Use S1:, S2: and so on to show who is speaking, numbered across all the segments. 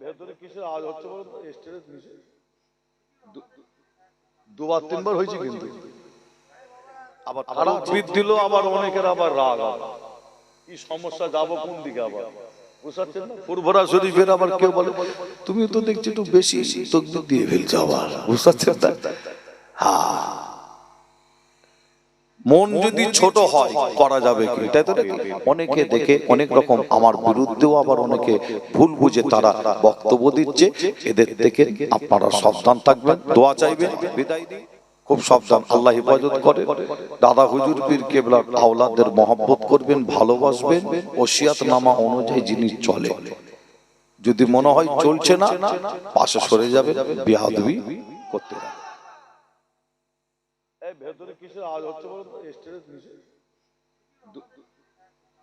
S1: ভেতরে কিসের আওয়াজ হচ্ছে বলো স্টেজের নিচে। দুবার তিনবার হয়েছে কিন্তু। আবার বিদ দিল আবার অনেকের আবার রাগ কি সমস্যা যাব কোন দিকে আবার? না? ফুরভরা শরীফের আবার কেউ বলে তুমি তো দেখছি একটু বেশি তকবির দিয়ে ফেলছো আবার। বুঝতে পারছেন না? হ্যাঁ। মন যদি ছোট হয় করা যাবে কি? তাই তো অনেকে দেখে অনেক রকম আমার বিরুদ্ধেও আবার অনেকে ভুল বুঝে তারা বক্তব্য দিচ্ছে। এদের থেকে আপনারা সাবধান থাকবেন দোয়া চাইবেন। বিদায় দিই খুব সাবধান। আল্লাহ হেফাজত করে। দাদা হুজুর পীর কেবলার আওলাদের মহব্বত করবেন ভালোবাসবেন ওসিয়াত নামা অনুযায়ী জিনিস চলে। যদি মনে হয় চলছে না পাশে সরে যাবে বিহাদবি করতে কিসের আওয়াজ হচ্ছে বলো স্টেজের নিচে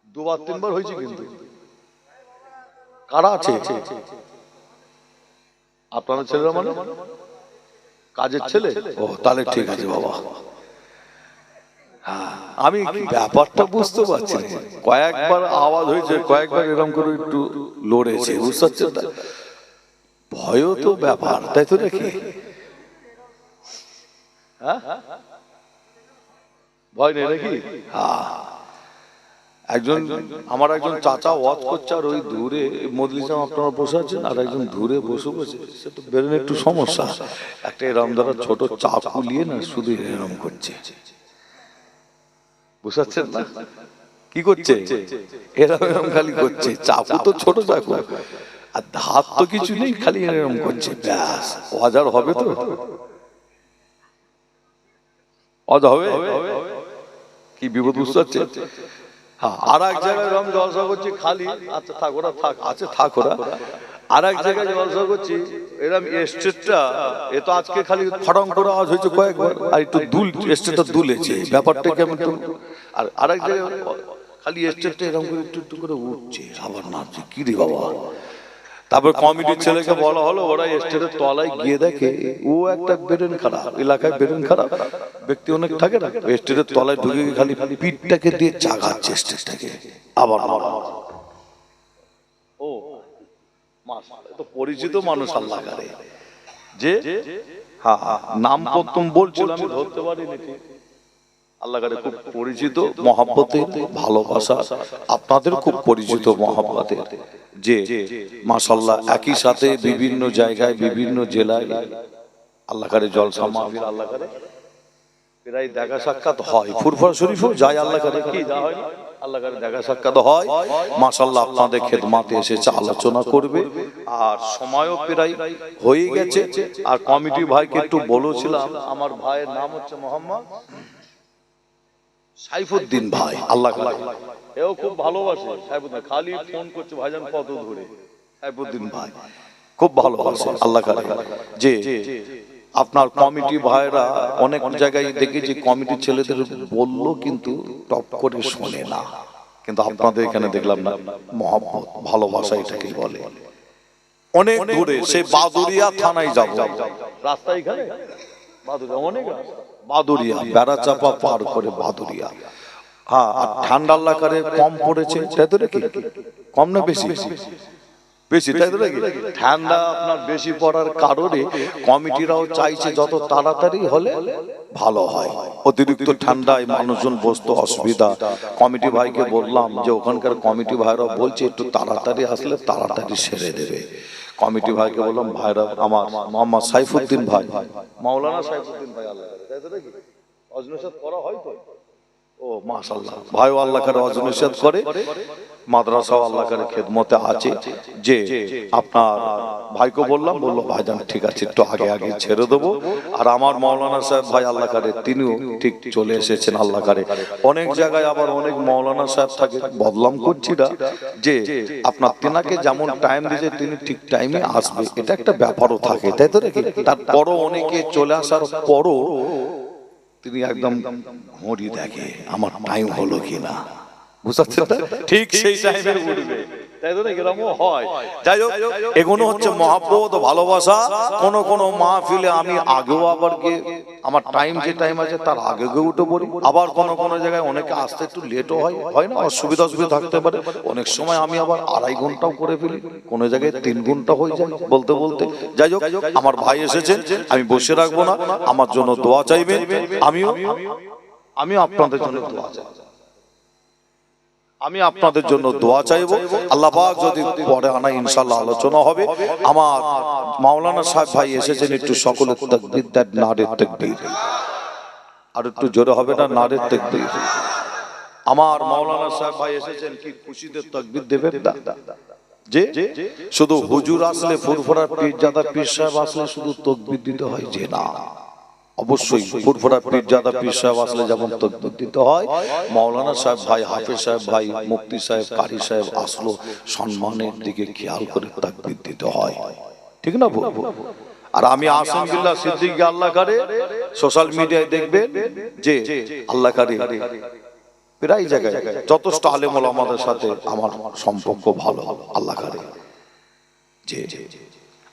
S1: দুবার তিনবার হয়েছে কিন্তু। কারা আছে? আপনারা ছেলেরা মানে? কাজের ছেলে? ও তাহলে ঠিক আছে বাবা। হ্যাঁ, আমি ব্যাপারটা বুঝতে পারছি। কয়েকবার আওয়াজ হয়েছে কয়েকবার এরকম করে একটু লড়েছে বুঝতে পারছেন? ভয়ও তো ব্যাপার। তাই তো নাকি? হ্যাঁ? ভয় নেই নাকি। একজন আমার একজন চাচা ওয়াজ করছে আর ওই দূরে মদলিসাম আপনারা বসে আছেন আর একজন দূরে বসে বসে। সে তো বেরোনো একটু সমস্যা। একটা এরম ধরা ছোট চাকু নিয়ে না শুধু এরম করছে। বুঝতে পারছেন না? কি করছে? এরম এরম খালি করছে। চাকু তো ছোট চাকু আর ধাপ তো কিছু নেই খালি এরম করছে। ব্যাস ওয়াজার হবে তো? অজ হবে। কি বিপদ বুঝতে পারছেন হ্যাঁ আর এক জায়গায় রং জলসা করছি খালি। আচ্ছা থাক ওরা থাক। আছে থাক ওরা। আর এক জায়গায় জলসা করছি এরকম স্টেটটা এ তো আজকে খালি খড়ং করে আওয়াজ হয়েছে কয়েকবার। আর একটু দুল স্টেটটা দুলেছে। ব্যাপারটা কেমন একটু আর আরেক জায়গায় খালি স্টেটটা এরকম করে একটু একটু করে উঠছে। আবার নাচছে। কি রে বাবা? তারপর কমিটির ছেলেকে বলা হলো ওরা স্টেটের তলায় গিয়ে দেখে ও একটা বেরেন খারাপ এলাকায় বেরেন খারাপ। ব্যক্তি অনেক থাকে না স্টেটের তলায় ঢুকে খালি পিঠটাকে দিয়ে চাগাচ্ছে স্টেজটাকে আবার আবার ও তো পরিচিত মানুষ আল্লাহ করে। যে হ্যাঁ নাম প্রথম বলছিলাম আমি ধরতে পারিনি। আল্লাহ কারে খুব পরিচিত মহাব্বতের ভালোবাসা আপনাদের খুব পরিচিত মহাব্বতের। যে মাসাল্লাহ একই সাথে বিভিন্ন জায়গায়, বিভিন্ন জেলায় আল্লাহ কারে জলসা মাহফিল, আল্লাহ প্রায় দেখা সাক্ষাৎ হয়। দেখা সাক্ষাৎ হয়। মাসাল্লাহ আপনাদের আলোচনা করবে। আর সময়ও প্রায় গেছে। আর ভাইকে একটু বলেছিলাম, আমার ভাইয়ের নাম হচ্ছে মোহাম্মদ সাইফুদ্দিন ভাই, আল্লাহ এও খুব ভালোবাসে। সাইফুদ্দিন খালি ফোন করছে ভাইজান কত ধরে। সাইফুদ্দিন ভাই খুব ভালোবাসে আল্লাহ যে আপনার কমিটি ভাইরা অনেক জায়গায় দেখেছি কমিটি ছেলেদের বলল কিন্তু টপ করে শোনে না। কিন্তু আপনাদের এখানে দেখলাম না। মহব্বত ভালোবাসা এটাকে বলে। অনেক দূরে সে বাদুরিয়া থানায় যাব। রাস্তা এখানে? বাদুরিয়া অনেক। বাদুরিয়া বেড়া চাপা পার করে বাদুরিয়া। হ্যাঁ আর ঠান্ডা লাগারে কম পড়েছে তাই তো নাকি? কম না বেশি? বেশি তাই তো নাকি? ঠান্ডা আপনার বেশি পড়ার কারণে কমিটিরাও চাইছে যত তাড়াতাড়ি হলে ভালো হয়। অতিরিক্ত ঠান্ডায় মানুষজন বসতে অসুবিধা। কমিটি ভাইকে বললাম যে ওখানকার কমিটি ভাইরা বলছে একটু তাড়াতাড়ি আসলে তাড়াতাড়ি সেরে দেবে। কমিটি ভাইকে বললাম ভাইরা আমার মোহাম্মদ সাইফুদ্দিন ভাই। মাওলানা সাইফুদ্দিন ভাই আল্লাহ তাই তো নাকি? অজনসাদ করা হয় তো? ও মাশাল্লাহ ভাইও আল্লাহ করে অজনসাদ করে, মাদ্রাসাও আল্লাহ খেদমতে আছে। যে আপনার ভাইকে বললাম, বলল ভাইজান ঠিক আছে, একটু আগে আগে ছেড়ে দেবো। আর আমার মৌলানা সাহেব, ভাই আল্লাহ করে তিনিও ঠিক চলে এসেছেন আল্লাহ করে অনেক জায়গায় আবার অনেক মৌলানা সাহেব থাকে, বদলাম করছি না। যে আপনার তেনাকে যেমন টাইম দিয়েছে, তিনি ঠিক টাইমে আসবে। এটা একটা ব্যাপারও থাকে, তাই তো নাকি? তারপরও অনেকে চলে আসার পরও তিনি একদম ঘড়ি দেখে আমার টাইম হলো কিনা বুঝাচ্ছে? ঠিক সেই টাইমে উঠবে যাই হোক এগুলো হচ্ছে ভালোবাসা। কোন কোন মাহফিলে আমি আগেও আবার আমার টাইম যে টাইম আছে তার আগে উঠে আবার কোন কোন জায়গায় অনেকে আসতে একটু লেটও হয়। হয় না, অসুবিধা থাকতে পারে। অনেক সময় আমি আবার আড়াই ঘন্টাও করে ফেলি। কোন জায়গায় তিন ঘণ্টা হয়ে যায় বলতে বলতে। যাই হোক, আমার ভাই এসেছেন আমি বসে রাখব না। আমার জন্য দোয়া চাইবেন। আমিও আমি আপনাদের জন্য দোয়া চাই। আমি আপনাদের জন্য দোয়া চাইব। আল্লাহ পাক যদি পরে আনা ইনশাল্লাহ আলোচনা হবে। আমার মাওলানা সাহেব ভাই এসেছেন একটু সকলের তাকবীর দেন নারের তাকবীর। আর একটু জোরে হবে না নারের তাকবীর। আমার মাওলানা সাহেব ভাই এসেছেন কি খুশিতে তাকবীর দেবেন যে? শুধু হুজুর আসলে ফুরফুরা পীর জাদা পীর সাহেব আসলে শুধু তকবীর দিতে হয় যে না। অবশ্যই ফুরফুরা পীর জাদা পীর সাহেব আসলে যেমন তকবীর দিতে হয়, মাওলানা সাহেব ভাই, হাফেজ সাহেব ভাই, মুফতি সাহেব, কারি সাহেব আসলো, সম্মানের দিকে খেয়াল করে তাকবীর দিতে হয় ঠিক না? আর আমি আসম বিল্লাহ সিদ্দিক আল্লাহ কারে, সোশ্যাল মিডিয়ায় দেখবেন যে আল্লাহ কারে, প্রায় জায়গায় যথেষ্ট আলেমল আমাদের সাথে আমার সম্পর্ক ভালো, আল্লাহ কারে যে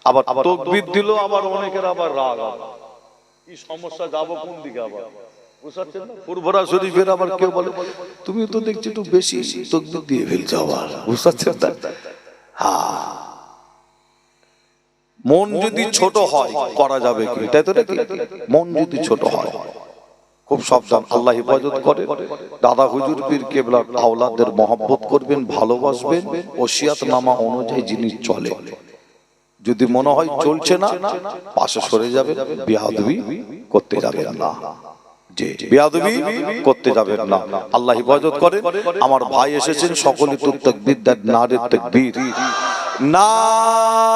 S1: আবার তকবির দিল আবার অনেকের আবার রাগ। সমস্যা যাব কোন দিকে আবার? মন যদি ছোট হয়, করা যাবে কি? মন যদি ছোট হয়, খুব সাবধান। আল্লাহ হেফাজত করে। দাদা হুজুর পীর কেবলার আওলাদের মহব্বত করবেন, ভালোবাসবেন, ওসিয়াত নামা অনুযায়ী জিনিস চলে। যদি মনে হয় চলছে না পাশে সরে যাবে বিহাদবি করতে যাবে না। যে বিয়াদবি করতে যাবেন না। আল্লাহ হিফাজত করে আমার ভাই এসেছেন সকলে তো তকবীর দেন নারে তকবীর। নারে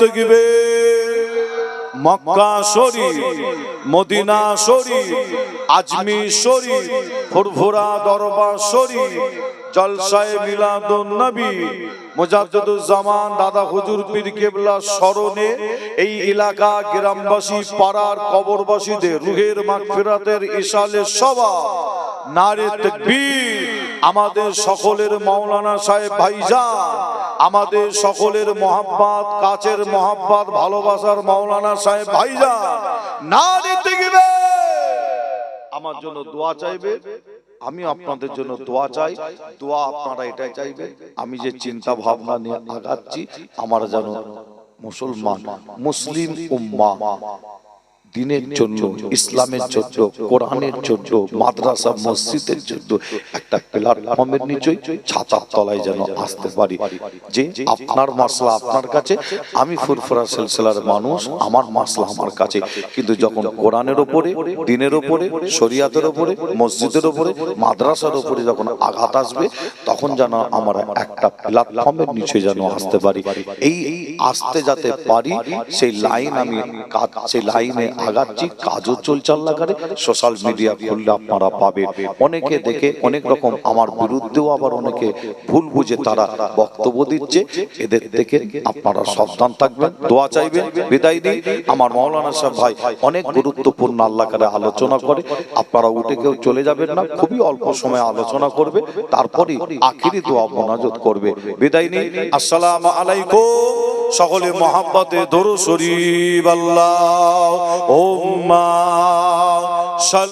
S1: তকবীর। মক্কা শরীফ, মদিনা শরীফ, আজমি শরীফ, ফুরফুরা দরবার শরীফ, জলসায় মিলাদুন নবী মুজাদ্দুজ্জামান দাদা হুজুর পীর কেবলা স্মরণে এই এলাকা গ্রামবাসী, পাড়ার কবরবাসীদের, রুহের মাগফিরাতের ইশালে সভা, নারে তাকবীর। আমাদের সকলের মাওলানা সাহেব ভাইজা আমাদের সকলের মহাব্বাত, কাছের মহাব্বাত, ভালোবাসার মাওলানা সাহেব ভাইজান। নারে তাকবীর আমার জন্য দোয়া চাইবে, আমি আপনাদের জন্য দোয়া চাই, দোয়া আপনারা এটাই চাইবে। আমি যে চিন্তা ভাবনা নিয়ে আগাচ্ছি, আমার যেন মুসলমান, মুসলিম উম্মা দিনের জন্য ইসলামের জন্য কোরআনের জন্য মাদ্রাসা মসজিদের জন্য একটা প্ল্যাটফর্মের নিচে ছাতার তলায় যেন আসতে পারি। যে আপনার মাসলা আপনার কাছে আমি ফুরফুরা সিলসিলার মানুষ আমার মাসলা আমার কাছে। কিন্তু যখন কোরআনের ওপরে দিনের ওপরে শরিয়াতের ওপরে মসজিদের ওপরে মাদ্রাসার ওপরে যখন আঘাত আসবে তখন যেন আমরা একটা প্ল্যাটফর্মের নিচে যেন আসতে পারি। এই আসতে যাতে পারি সেই লাইন আমি সেই লাইনে আগাচ্ছি কাজও চলছে আল্লাহ করে সোশ্যাল মিডিয়া খুললে আপনারা পাবে অনেকে দেখে অনেক রকম আমার বিরুদ্ধেও আবার অনেকে ভুল বুঝে তারা বক্তব্য দিচ্ছে। এদের থেকে আপনারা সাবধান থাকবেন, দোয়া চাইবেন, বিদায় দিই আমার মৌলানা সাহেব ভাই অনেক গুরুত্বপূর্ণ আল্লাহ করে আলোচনা করে, আপনারা উঠে কেউ চলে যাবেন না, খুবই অল্প সময় আলোচনা করবে তারপরে আখিরি দোয়া মোনাজত করবে। বিদায় নিই, আসসালামু আলাইকুম। সকলে মহাব্বতে ধরো শরীফ আল্লাহ ওম্মা